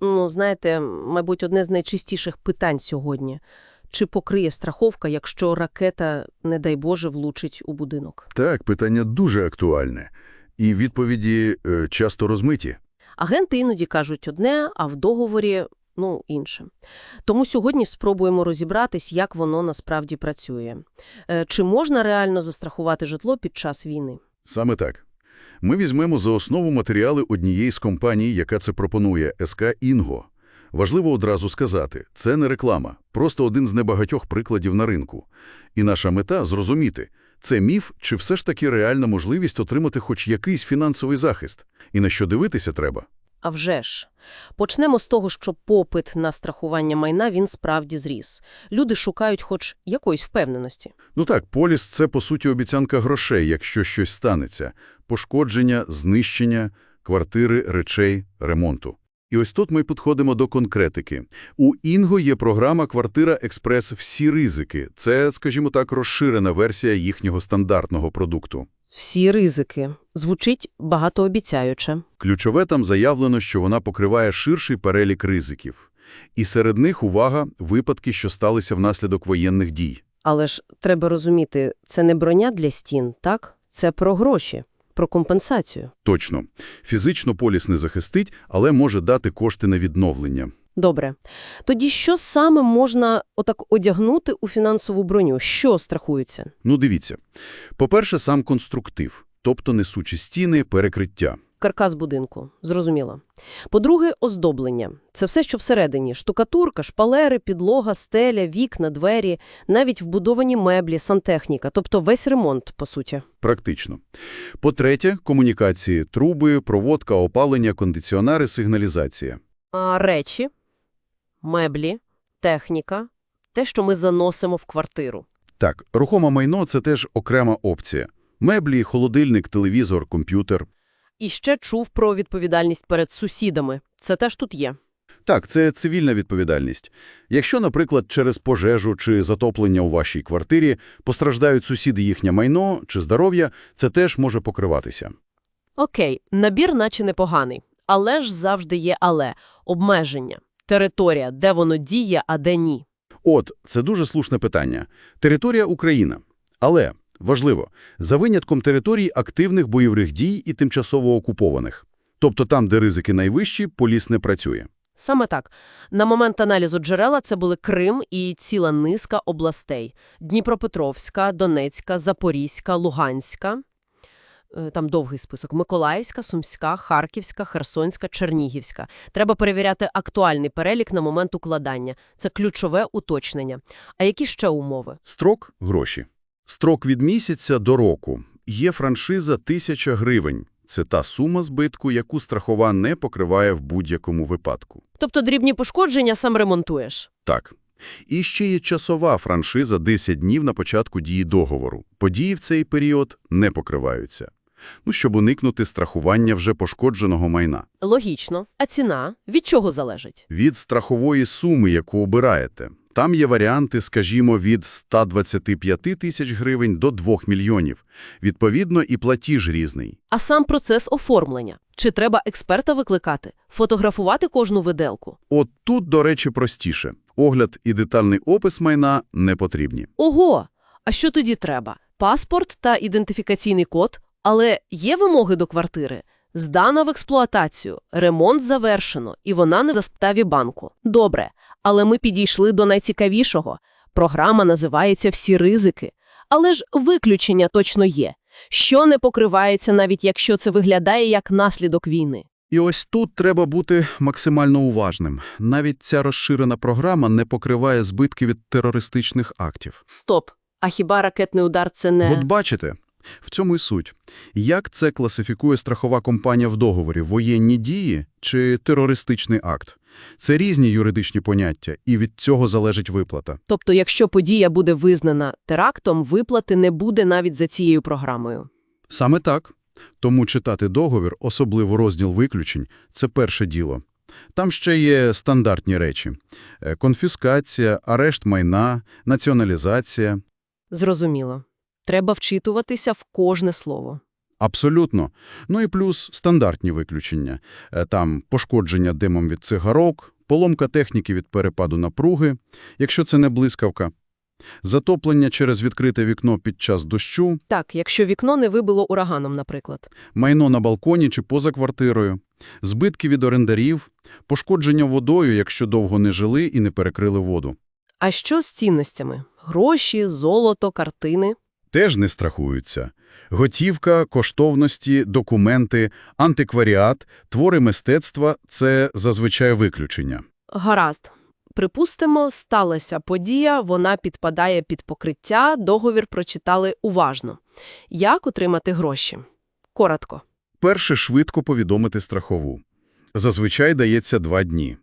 Ну, знаєте, мабуть, одне з найчастіших питань сьогодні. Чи покриє страховка, якщо ракета, не дай Боже, влучить у будинок? Так, питання дуже актуальне. І відповіді е, часто розмиті. Агенти іноді кажуть одне, а в договорі, ну, інше. Тому сьогодні спробуємо розібратись, як воно насправді працює. Е, Чи можна реально застрахувати житло під час війни? Саме так. Ми візьмемо за основу матеріали однієї з компаній, яка це пропонує – СК «Інго». Важливо одразу сказати, це не реклама, просто один з небагатьох прикладів на ринку. І наша мета – зрозуміти, це міф чи все ж таки реальна можливість отримати хоч якийсь фінансовий захист. І на що дивитися треба. А вже ж. Почнемо з того, що попит на страхування майна, він справді зріс. Люди шукають хоч якоїсь впевненості. Ну так, поліс – це, по суті, обіцянка грошей, якщо щось станеться. Пошкодження, знищення, квартири, речей, ремонту. І ось тут ми підходимо до конкретики. У Інго є програма «Квартира Експрес. Всі ризики». Це, скажімо так, розширена версія їхнього стандартного продукту. Всі ризики. Звучить багатообіцяюче. Ключове там заявлено, що вона покриває ширший перелік ризиків. І серед них, увага, випадки, що сталися внаслідок воєнних дій. Але ж треба розуміти, це не броня для стін, так? Це про гроші, про компенсацію. Точно. Фізично поліс не захистить, але може дати кошти на відновлення. Добре. Тоді що саме можна отак одягнути у фінансову броню? Що страхується? Ну, дивіться. По-перше, сам конструктив, тобто несучі стіни, перекриття. Каркас будинку. Зрозуміло. По-друге, оздоблення. Це все, що всередині. Штукатурка, шпалери, підлога, стеля, вікна, двері, навіть вбудовані меблі, сантехніка. Тобто весь ремонт, по суті. Практично. По-третє, комунікації, труби, проводка, опалення, кондиціонери, сигналізація. А речі, меблі, техніка, те, що ми заносимо в квартиру. Так, рухоме майно – це теж окрема опція. Меблі, холодильник, телевізор, комп'ютер. І ще чув про відповідальність перед сусідами. Це теж тут є. Так, це цивільна відповідальність. Якщо, наприклад, через пожежу чи затоплення у вашій квартирі постраждають сусіди їхнє майно чи здоров'я, це теж може покриватися. Окей, набір наче непоганий. Але ж завжди є але. Обмеження. Територія, де воно діє, а де ні. От, це дуже слушне питання. Територія Україна. Але, важливо, за винятком територій активних бойових дій і тимчасово окупованих. Тобто там, де ризики найвищі, поліс не працює. Саме так. На момент аналізу джерела це були Крим і ціла низка областей. Дніпропетровська, Донецька, Запорізька, Луганська. Е, Там довгий список. Миколаївська, Сумська, Харківська, Херсонська, Чернігівська. Треба перевіряти актуальний перелік на момент укладання. Це ключове уточнення. А які ще умови? Строк – гроші. Строк від місяця до року. Є франшиза 1000 гривень. Це та сума збитку, яку страхова не покриває в будь-якому випадку. Тобто дрібні пошкодження сам ремонтуєш. Так. І ще є часова франшиза 10 днів на початку дії договору. Події в цей період не покриваються. Ну, щоб уникнути страхування вже пошкодженого майна. Логічно. А ціна? Від чого залежить? Від страхової суми, яку обираєте. Там є варіанти, скажімо, від 125 тисяч гривень до 2 мільйонів. Відповідно, і платіж різний. А сам процес оформлення. Чи треба експерта викликати? Фотографувати кожну виделку? От тут, до речі, простіше. Огляд і детальний опис майна не потрібні. Ого! А що тоді треба? Паспорт та ідентифікаційний код? Але є вимоги до квартири? Здана в експлуатацію, ремонт завершено, і вона не в заставі банку. Добре, але ми підійшли до найцікавішого. Програма називається «Всі ризики». Але ж виключення точно є. Що не покривається, навіть якщо це виглядає як наслідок війни? І ось тут треба бути максимально уважним. Навіть ця розширена програма не покриває збитки від терористичних актів. Стоп. А хіба ракетний удар це не... От бачите, в цьому і суть. Як це класифікує страхова компанія в договорі – воєнні дії чи терористичний акт? Це різні юридичні поняття, і від цього залежить виплата. Тобто, якщо подія буде визнана терактом, виплати не буде навіть за цією програмою. Саме так. Тому читати договір, особливо розділ виключень – це перше діло. Там ще є стандартні речі – Е, конфіскація, арешт майна, націоналізація. Зрозуміло. Треба вчитуватися в кожне слово. Абсолютно. Ну і плюс стандартні виключення. Е, Там пошкодження димом від цигарок, поломка техніки від перепаду напруги, якщо це не блискавка, затоплення через відкрите вікно під час дощу, Так, якщо вікно не вибило ураганом, наприклад. майно на балконі чи поза квартирою, збитки від орендарів, пошкодження водою, якщо довго не жили і не перекрили воду. А що з цінностями? Гроші, золото, картини? Теж не страхуються. Готівка, коштовності, документи, антикваріат, твори мистецтва – це зазвичай виключення. Гаразд. Припустимо, сталася подія, вона підпадає під покриття, договір прочитали уважно. Як отримати гроші? Коротко. Перше – швидко повідомити страхову. Зазвичай дається два дні.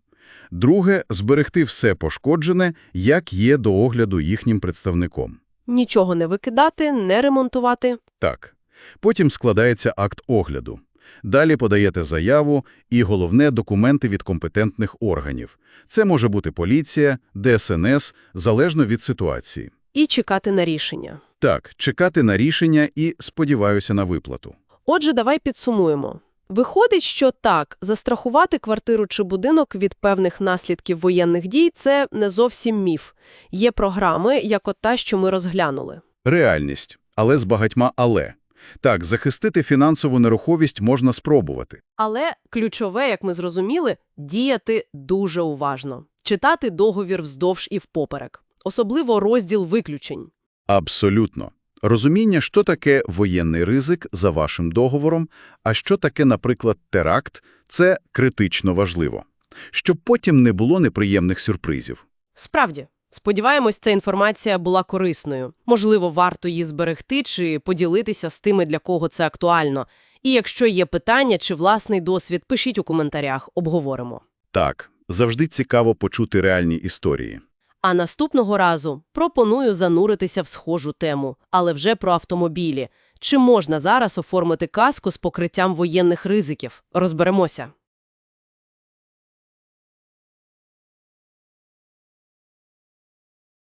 Друге – зберегти все пошкоджене, як є до огляду їхнім представником. Нічого не викидати, не ремонтувати. Так. Потім складається акт огляду. Далі подаєте заяву і, головне, документи від компетентних органів. Це може бути поліція, ДСНС, залежно від ситуації. І чекати на рішення. Так, чекати на рішення і сподіваюся на виплату. Отже, давай підсумуємо. Виходить, що так, застрахувати квартиру чи будинок від певних наслідків воєнних дій – це не зовсім міф. Є програми, як от та, що ми розглянули. Реальність, але з багатьма «але». Так, захистити фінансову нерухомість можна спробувати. Але ключове, як ми зрозуміли, діяти дуже уважно. Читати договір вздовж і впоперек. Особливо розділ виключень. Абсолютно. Розуміння, що таке воєнний ризик за вашим договором, а що таке, наприклад, теракт – це критично важливо. Щоб потім не було неприємних сюрпризів. Справді, сподіваємось, ця інформація була корисною. Можливо, варто її зберегти чи поділитися з тими, для кого це актуально. І якщо є питання чи власний досвід, пишіть у коментарях, обговоримо. Так, завжди цікаво почути реальні історії. А наступного разу пропоную зануритися в схожу тему, але вже про автомобілі. Чи можна зараз оформити каску з покриттям воєнних ризиків? Розберемося.